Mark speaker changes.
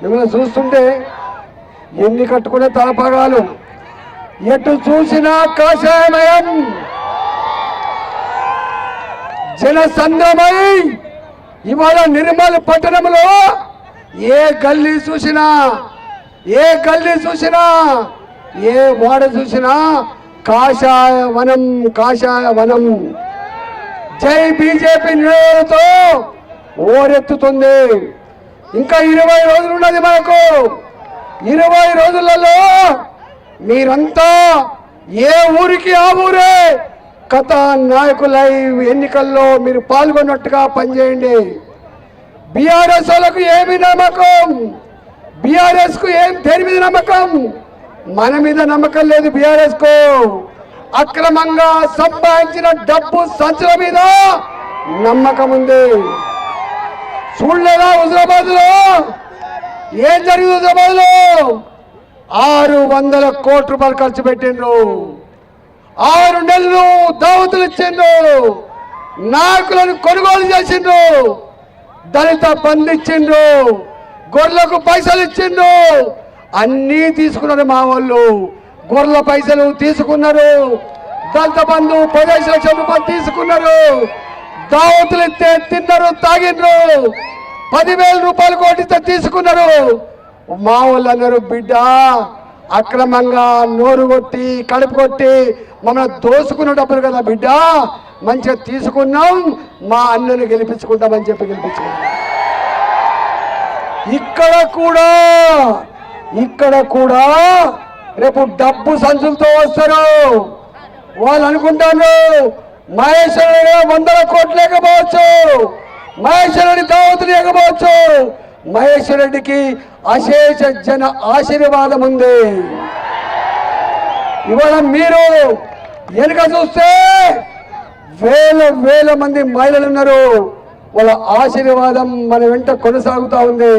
Speaker 1: మిమ్మల్ని చూస్తుంటే ఎన్ని కట్టుకునే తలపగాలు. ఎటు చూసినా కాషాయమయం. జనసంద్రమై ఇవాళ నిర్మల్ పట్టణంలో ఏ గల్లీ చూసినా ఏ గల్లీ చూసినా ఏ వాడ చూసినా కాషాయ వనం కాషాయ వనం జై బీజేపీ నిలయంతో ఓరెత్తుతుంది. ఇంకా ఇరవై రోజులు ఉన్నది మనకు ఇరవై రోజులలో మీరంతా ఏ ఊరికి ఆ ఊరే కథ నాయకులై ఎన్నికల్లో మీరు పాల్గొన్నట్టుగా పనిచేయండి. బీఆర్ఎస్ వాళ్ళకు ఏమి నమ్మకం? బీఆర్ఎస్కు ఏం దేని మీద నమ్మకం? మన మీద నమ్మకం లేదు బీఆర్ఎస్కు. అక్రమంగా సంపాదించిన డబ్బు సంచుల మీద నమ్మకం ఉంది. చూడలేదా హుజరాబాద్లో ఏం జరిగింది హుజరాబాద్లో ఆరు వందల కోట్ల రూపాయలు ఖర్చు పెట్టిండ్రు. ఆరు నెలలు దావతులు ఇచ్చిండ్రు. నాయకులను కొనుగోలు చేసిండ్రు. దళిత బంధు ఇచ్చిండ్రు. గొర్రెలకు పైసలు ఇచ్చిండ్రు. అన్నీ తీసుకున్నారు మా వాళ్ళు. గొర్రెల పైసలు తీసుకున్నారు. దళిత బంధు పదిహేను లక్షల రూపాయలు తీసుకున్నారు. దావతులు ఇస్తే తిన్నారు తాగిండ్రు పదివేల రూపాయలు కోటిస్తే తీసుకున్నారు. మా వాళ్ళు అన్నారు బిడ్డ అక్రమంగా నోరు కొట్టి కడుపు కొట్టి మమ్మల్ని దోసుకున్న డబ్బులు కదా బిడ్డ. మంచిగా తీసుకున్నాం మా అన్నను గెలిపించుకుంటామని చెప్పి గెలిపించుకున్నాం. ఇక్కడ కూడా ఇక్కడ కూడా రేపు డబ్బు సంచులతో వస్తారు. వాళ్ళు అనుకుంటారు మహేశ్వరుడు వందల కోట్లు లేకపోవచ్చు మహేశ్వరుడి దావతులు లేకపోవచ్చు మహేశ్వరుడికి అశేష జన ఆశీర్వాదం ఉంది. ఇవాళ మీరు వెనుక చూస్తే వేల వేల మంది మహిళలు ఉన్నారు. వాళ్ళ ఆశీర్వాదం మన వెంట కొనసాగుతూ ఉంది.